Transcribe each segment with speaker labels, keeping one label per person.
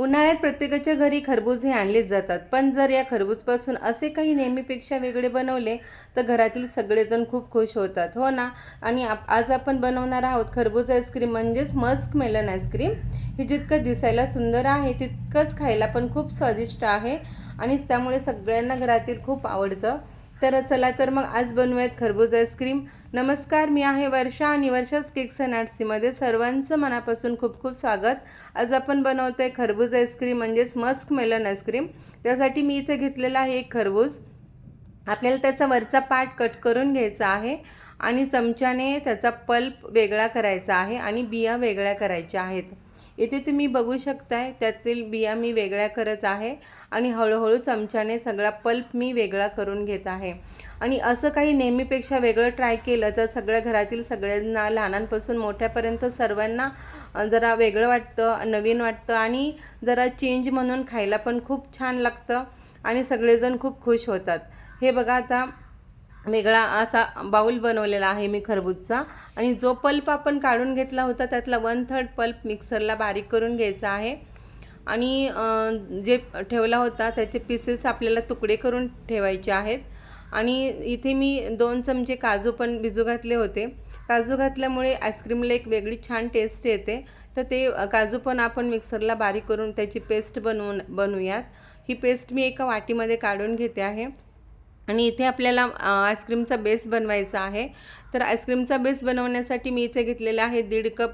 Speaker 1: उन्हाळ्यात प्रत्येकाच्या घरी खरबूज हे आणलेच जातात. पण जर या खरबूजपासून असे काही नेहमीपेक्षा वेगळे बनवले तर घरातील सगळेजण खूप खुश होतात. हो ना? आणि आप आज आपण बनवणार आहोत खरबूज आईस्क्रीम म्हणजेच मस्क मेलन आईस्क्रीम. हे जितकं दिसायला सुंदर आहे तितकंच खायला पण खूप स्वादिष्ट आहे आणि त्यामुळे सगळ्यांना घरातील खूप आवडतं. तर चला तर मग आज बनवूयात खरबूज आईस्क्रीम. नमस्कार मी आहे वर्षा आणि वर्षाच केक्स अँड आर्ट्सीमध्ये सर्वांचं मनापासून खूप खूप स्वागत. आज आपण बनवतो आहे खरबूज आईस्क्रीम म्हणजेच मस्क मेलन आईस्क्रीम त्यासाठी मी इथे घेतलेला आहे एक खरबूज. आपल्याला त्याचा वरचा पार्ट कट करून घ्यायचा आहे आणि चमच्याने त्याचा पल्प वेगळा करायचा आहे आणि बिया वेगळ्या करायच्या आहेत. इथे तुम्ही बघू शकताय त्यातील बिया मी वेगळ्या करत आहे आणि हळूहळू चमच्याने सगळा पल्प मी वेगळा करून घेत आहे. आणि असं काही नेहमीपेक्षा वेगळं ट्राय केलं तर सगळ्या घरातील सगळ्यांना लहानांपासून मोठ्यापर्यंत सर्वांना जरा वेगळं वाटतं नवीन वाटतं आणि जरा चेंज म्हणून खायला पण खूप छान लागतं आणि सगळेजण खूप खुश होतात. हे बघा आता वेगळा असा बाऊल बनवलेला आहे मी खरबूजचा. आणि जो पल्प आपण काढून घेतला होता त्यातला वन थर्ड पल्प मिक्सरला बारीक करून घ्यायचा आहे. आणि जे ठेवला होता त्याचे पीसेस आपल्याला तुकडे करून ठेवायचे आहेत. आणि इथे मी दोन चमचे काजू पण भिजू घातले होते. काजू घातल्यामुळे आईस्क्रीमला एक वेगळी छान टेस्ट येते. तर ते काजू पण आपण मिक्सरला बारीक करून त्याची पेस्ट बनवून बनवूयात. ही पेस्ट मी एका वाटीमध्ये काढून घेते आहे. आणि इथे आपल्याला आईस्क्रीमचा बेस बनवायचा आहे. तर आईस्क्रीमचा बेस बनवण्यासाठी मी इथे घेतलेलं आहे दीड कप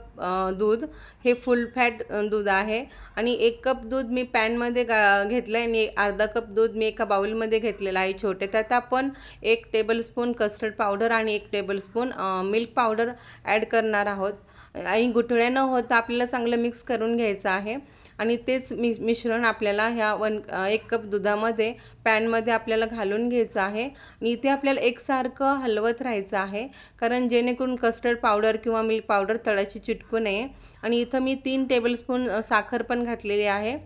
Speaker 1: दूध. हे फुल फॅट दूध आहे. आणि एक कप दूध मी पॅनमध्ये गा घेतलं आहे आणि अर्धा कप दूध मी एका बाउलमध्ये घेतलेलं आहे छोटे. त्यात आपण एक टेबलस्पून कस्टर्ड पावडर आणि एक टेबलस्पून मिल्क पावडर ॲड करणार आहोत. आणि गुठळ्या न होता आपल्याला चांगलं मिक्स करून घ्यायचं आहे. आणि तेच मि मिश्रण आपल्याला ह्या वन एक कप दुधामध्ये पॅनमध्ये आपल्याला घालून घ्यायचं आहे. आणि इथे आपल्याला एकसारखं हलवत राहायचं आहे. कारण जेणेकरून कस्टर्ड पावडर किंवा मिल्क पावडर तळाशी चिटकू नये. आणि इथं मी तीन टेबलस्पून साखर पण घातलेली आहे.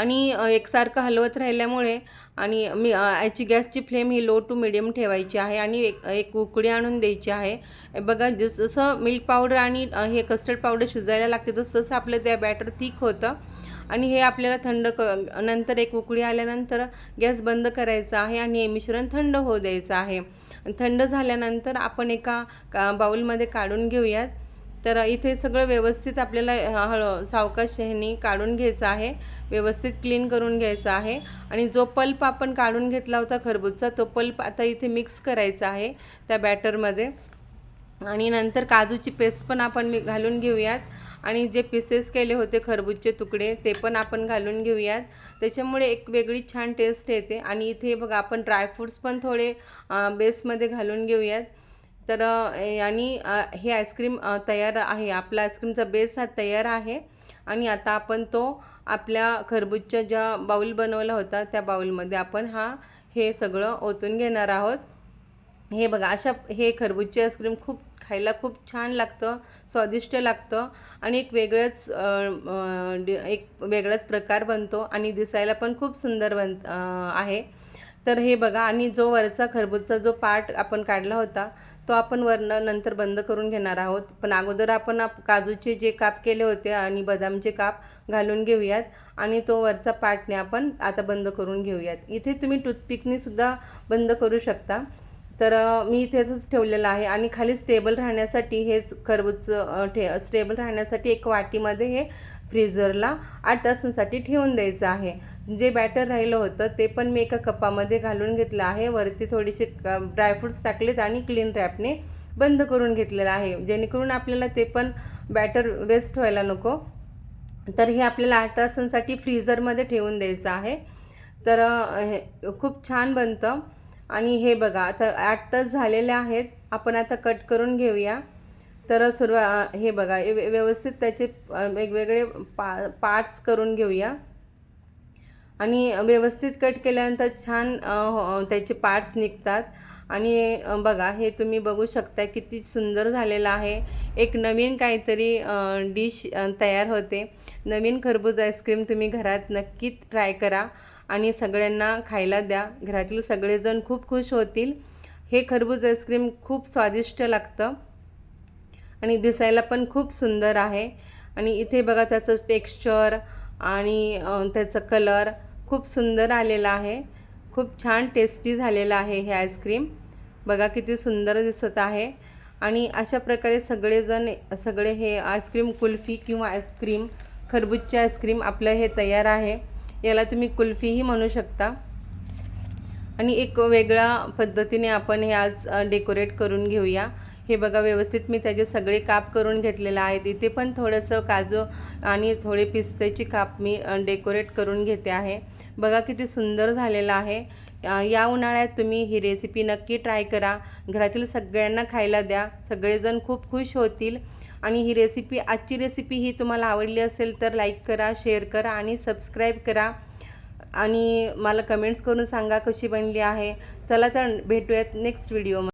Speaker 1: आणि एकसारखं हलवत राहिल्यामुळे आणि मी याची गॅसची फ्लेम ही लो टू मिडियम ठेवायची आहे आणि एक एक उकडी आणून द्यायची आहे. बघा जस जसं मिल्क पावडर आणि हे कस्टर्ड पावडर शिजायला लागते तसं तसं आपलं त्या बॅटर थिक होतं. आणि हे आपल्याला थंड क नंतर एक उकळी आल्यानंतर गॅस बंद करायचा आहे आणि हे मिश्रण थंड होऊ द्यायचं आहे. थंड झाल्यानंतर आपण एका का बाऊलमध्ये काढून घेऊयात. तर इथे सगळं व्यवस्थित आपल्याला हळ सावकाश ह्यानी काढून घ्यायचं आहे. व्यवस्थित क्लीन करून घ्यायचा आहे. आणि जो पल्प आपण काढून घेतला होता खरबूजचा तो पल्प आता इथे मिक्स करायचा आहे त्या बॅटरमध्ये आणि नंतर काजूची पेस्ट पण आपण घालून घेऊयात. आणि जे पीसेस केले होते खरबूजचे तुकडे ते पण आपण घालून घेऊयात. त्याच्यामुळे एक वेगळी छान टेस्ट येते. आणि इथे बघा आपण ड्रायफ्रूट्स पण थोडे बेसमध्ये घालून घेऊयात. तर आणि हे आईस्क्रीम तयार आहे. आपला आईस्क्रीमचा बेस हा तयार आहे. आणि आता आपण तो आपल्या खरबूजच्या ज्या बाऊल बनवला होता त्या बाऊलमध्ये आपण हा हे सगळं ओतून घेणार आहोत. हे बघा अशा हे खरबूजचे आईस्क्रीम खूप खायला खूप छान लागतं स्वादिष्ट लागतं आणि एक वेगळंच एक वेगळाच प्रकार बनतो आणि दिसायला पण खूप सुंदर बन आहे. तर हे बघा आणि जो वरचा खरबूजचा जो पार्ट आपण काढला होता तो आपण वरनं नंतर बंद करून घेणार आहोत. पण अगोदर आपण आप- काजूचे जे काप केले होते आणि बदामचे काप घालून घेऊयात आणि तो वरचा पार्टने आपण आता बंद करून घेऊयात. इथे तुम्ही टूथपिकनीसुद्धा बंद करू शकता. तर मी इथेच ठेवलेलं आहे आणि खाली स्टेबल राहण्यासाठी हेच खरबूज ठे स्टेबल राहण्यासाठी एक वाटीमध्ये हे फ्रीझरला आठ तासांसाठी ठेवून द्यायचं आहे. जे बॅटर राहिलं होतं ते पण मी एका कपामध्ये घालून घेतलं आहे. वरती थोडेसे ड्रायफ्रूट्स टाकलेत आणि क्लीन रॅपने बंद करून घेतलेलं आहे. जेणेकरून आपल्याला ते पण बॅटर वेस्ट व्हायला नको. तर हे आपल्याला आठ तासांसाठी फ्रीझरमध्ये ठेवून द्यायचं आहे. तर हे खूप छान बनतं. आणि हे बघा आता आठ तास झालेले आहेत. आपण आता कट करून घेऊया. तर सुरुवा हे बघा व्यवस्थित त्याचे वेगवेगळे पा पार्ट्स करून घेऊया. आणि व्यवस्थित कट केल्यानंतर छान हो- त्याचे पार्ट्स निघतात. आणि बघा हे तुम्ही बघू शकता किती सुंदर झालेलं आहे. एक नवीन काहीतरी डिश तयार होते. नवीन खरबूज आईस्क्रीम तुम्ही घरात नक्की ट्राय करा. आणि सगळ्यांना खायला द्या. घरातील सगळेजण खूप खुश होतील. हे खरबूज आईस्क्रीम खूप स्वादिष्ट लागतं. आणि दिसायला पण खूप सुंदर आहे. आणि इथे बघा त्याचं टेक्स्चर आणि त्याचं त्याचा कलर खूप सुंदर आलेला आहे. खूप छान टेस्टी झालेलं आहे हे आईस्क्रीम. बघा किती सुंदर दिसत आहे. आणि अशा प्रकारे सगळेजण सगळे हे आईस्क्रीम कुल्फी किंवा आईस्क्रीम खरबूजची आईस्क्रीम आपलं हे तयार आहे. याला तुम्ही कुल्फीही म्हणू शकता. आणि एक वेगळ्या पद्धतीने आपण हे आज डेकोरेट करून घेऊया. हे बघा व्यवस्थित मी त्याचे सगळे काप करून घेतलेलं आहे इथे पण थोडंसं काजू आणि थोडे पिस्त्याची काप मी डेकोरेट करून घेते आहे. बघा किती सुंदर झालेलं आहे. या उन्हाळ्यात तुम्ही ही रेसिपी नक्की ट्राय करा. घरातील सगळ्यांना खायला द्या. सगळेजण खूप खुश होतील. आणि ही रेसिपी आजची रेसिपी ही तुम्हाला आवडली असेल तर लाईक करा शेअर करा आणि सबस्क्राईब करा. आणि मला कमेंट्स करून सांगा कशी बनली आहे. चला तर भेटूयात नेक्स्ट व्हिडिओ